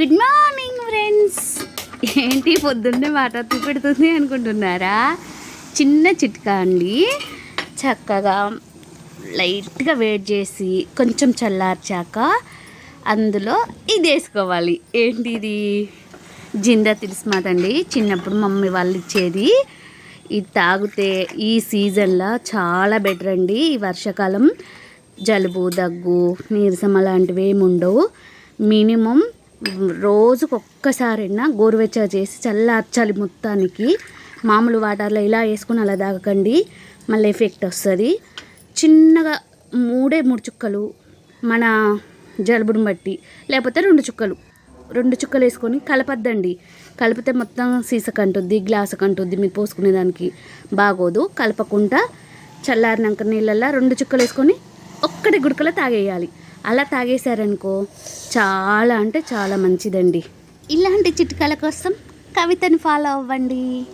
Good morning friends ఏంటి పొద్దున్నే మాట పెడుతుంది అనుకుంటున్నారా? చిన్న చిట్కా అండి. చక్కగా లైట్గా వేడి చేసి కొంచెం చల్లార్చాక అందులో ఇది వేసుకోవాలి. ఏంటి ఇది? జిందా తిలిస్మాత్ అండి. చిన్నప్పుడు మమ్మీ వాళ్ళు ఇచ్చేది. ఇది తాగితే ఈ సీజన్లో చాలా బెటర్ అండి. ఈ వర్షాకాలం జలుబు దగ్గు నీరసం అలాంటివి ఏమి ఉండవు. మినిమం రోజుకు ఒక్కసారైనా గోరువెచ్చగా చేసి చల్లార్చాలి మొత్తానికి. మామూలు వాటర్లో ఇలా వేసుకుని అలా తాగకండి. మళ్ళీ ఎఫెక్ట్ వస్తుంది. చిన్నగా మూడే మూడు చుక్కలు మన జలుబుని బట్టి లేకపోతే రెండు చుక్కలు. రెండు చుక్కలు వేసుకొని కలపద్దండి. కలిపితే మొత్తం సీసకంటుద్ది గ్లాసు కంటుద్ది మీరు పోసుకునే దానికి. బాగోదు కలపకుండా చల్లారినాక నీళ్ళల్లో రెండు చుక్కలు వేసుకొని ఒక్కటి గుడకలో తాగేయాలి. అలా తాగేశారనుకో చాలా అంటే చాలా మంచిదండి. ఇలాంటి చిట్కాల కోసం కవితని ఫాలో అవ్వండి.